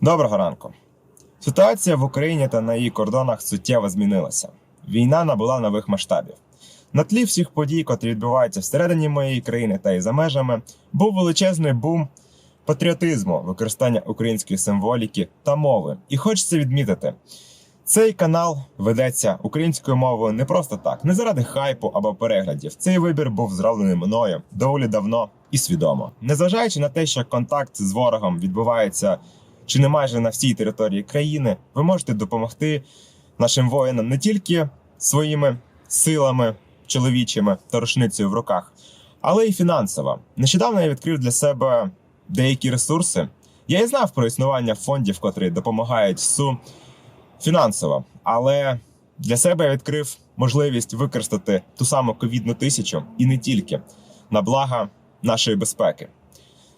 Доброго ранку. Ситуація в Україні та на її кордонах суттєво змінилася. Війна набула нових масштабів. На тлі всіх подій, котрі відбуваються всередині моєї країни та і за межами, був величезний бум патріотизму, використання української символіки та мови. І хочеться відмітити, цей канал ведеться українською мовою не просто так, не заради хайпу або переглядів. Цей вибір був зроблений мною доволі давно і свідомо. Незважаючи на те, що контакт з ворогом відбувається чи не майже на всій території країни, ви можете допомогти нашим воїнам не тільки своїми силами чоловічими та рушницею в руках, але й фінансово. Нещодавно я відкрив для себе деякі ресурси. Я і знав про існування фондів, котрі допомагають СУ фінансово, але для себе я відкрив можливість використати ту саму ковідну тисячу і не тільки на благо нашої безпеки.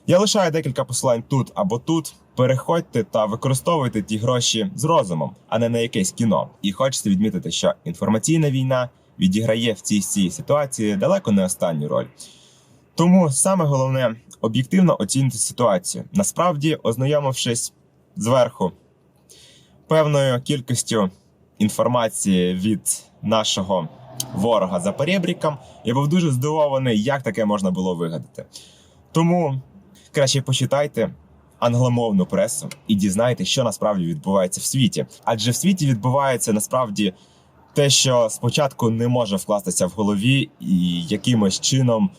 Я лишаю декілька посилань тут або тут. Переходьте та використовуйте ті гроші з розумом, а не на якесь кіно. І хочеться відмітити, що інформаційна війна відіграє в цій всій ситуації далеко не останню роль. Тому саме головне об'єктивно оцінити ситуацію. Насправді, ознайомившись зверху певною кількістю інформації від нашого ворога за перебріком, я був дуже здивований, як таке можна було вигадати. Тому краще почитайте англомовну пресу і дізнайтесь, що насправді відбувається в світі. Адже в світі відбувається насправді те, що спочатку не може вкластися в голові і якимось чином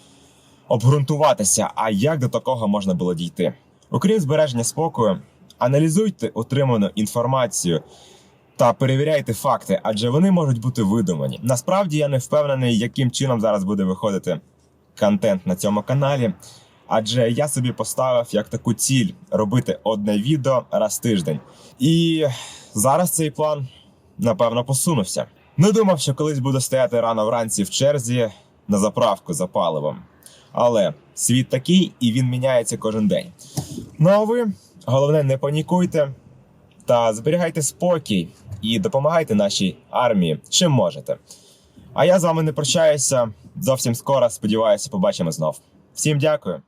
обґрунтуватися, а як до такого можна було дійти. Окрім збереження спокою, аналізуйте отриману інформацію та перевіряйте факти, адже вони можуть бути видумані. Насправді я не впевнений, яким чином зараз буде виходити контент на цьому каналі. Адже я собі поставив як таку ціль робити одне відео раз тиждень. І зараз цей план напевно посунувся. Не думав, що колись буду стояти рано вранці в черзі на заправку за паливом. Але світ такий і він міняється кожен день. Ну а ви головне, не панікуйте та зберігайте спокій і допомагайте нашій армії чим можете. А я з вами не прощаюся. Зовсім скоро. Сподіваюся, побачимо знов. Всім дякую.